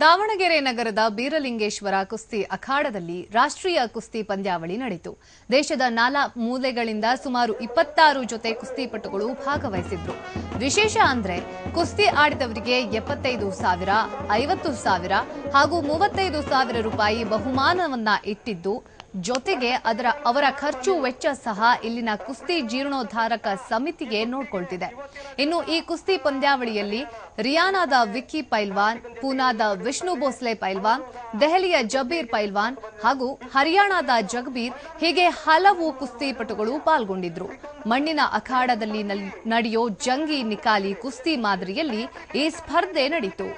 ದಾವಣಗೆರೆ ನಗರದ ಬೀರಲಿಂಗೇಶ್ವರ ಕುಸ್ತಿ ಅಖಾಡದಲ್ಲಿ ರಾಷ್ಟ್ರೀಯ ಕುಸ್ತಿ ಪಂದ್ಯಾವಳಿ ನಡೆಯಿತು ದೇಶದ ನಾಲಾ ಮೂಲೆಗಳಿಂದ ಸುಮಾರು ಇಪ್ಪತ್ತಾರು ಜೊತೆ ಕುಸ್ತಿಪಟುಗಳು ಭಾಗವಹಿಸಿದ್ರು. ವಿಶೇಷ ಅಂದ್ರೆ ಕುಸ್ತಿ ಆಡಿದವರಿಗೆ ಎಪ್ಪತ್ತೈದು ಸಾವಿರ, ಐವತ್ತು ಸಾವಿರ ಹಾಗೂ ಮೂವತ್ತೈದು ಸಾವಿರ ರೂಪಾಯಿ ಬಹುಮಾನವನ್ನ ಇಟ್ಟಿದ್ದು, ಜೊತೆಗೆ ಅದರ ಅವರ ಖರ್ಚು ವೆಚ್ಚ ಸಹ ಇಲ್ಲಿನ ಕುಸ್ತಿ ಜೀರ್ಣೋದ್ಧಾರಕ ಸಮಿತಿಗೆ ನೋಡ್ಕೊಳ್ತಿದೆ. ಇನ್ನು ಈ ಕುಸ್ತಿ ಪಂದ್ಯಾವಳಿಯಲ್ಲಿ ರಿಯಾನಾದ ವಿಕ್ಕಿ ಪೈಲ್ವಾನ್, ಪೂನಾದ ವಿಷ್ಣು ಭೋಸ್ಲೆ ಪೈಲ್ವಾನ್, ದೆಹಲಿಯ ಜಬೀರ್ ಪೈಲ್ವಾನ್ ಹಾಗೂ ಹರಿಯಾಣದ ಜಗಬೀರ್ ಹೀಗೆ ಹಲವು ಕುಸ್ತಿಪಟುಗಳು ಪಾಲ್ಗೊಂಡಿದ್ರು. ಮಣ್ಣಿನ ಅಖಾಡದಲ್ಲಿ ನಡೆಯೋ ಜಂಗಿ ನಿಕಾಲಿ ಕುಸ್ತಿ ಮಾದರಿಯಲ್ಲಿ ಈ ಸ್ಪರ್ಧೆ ನಡೆಯಿತು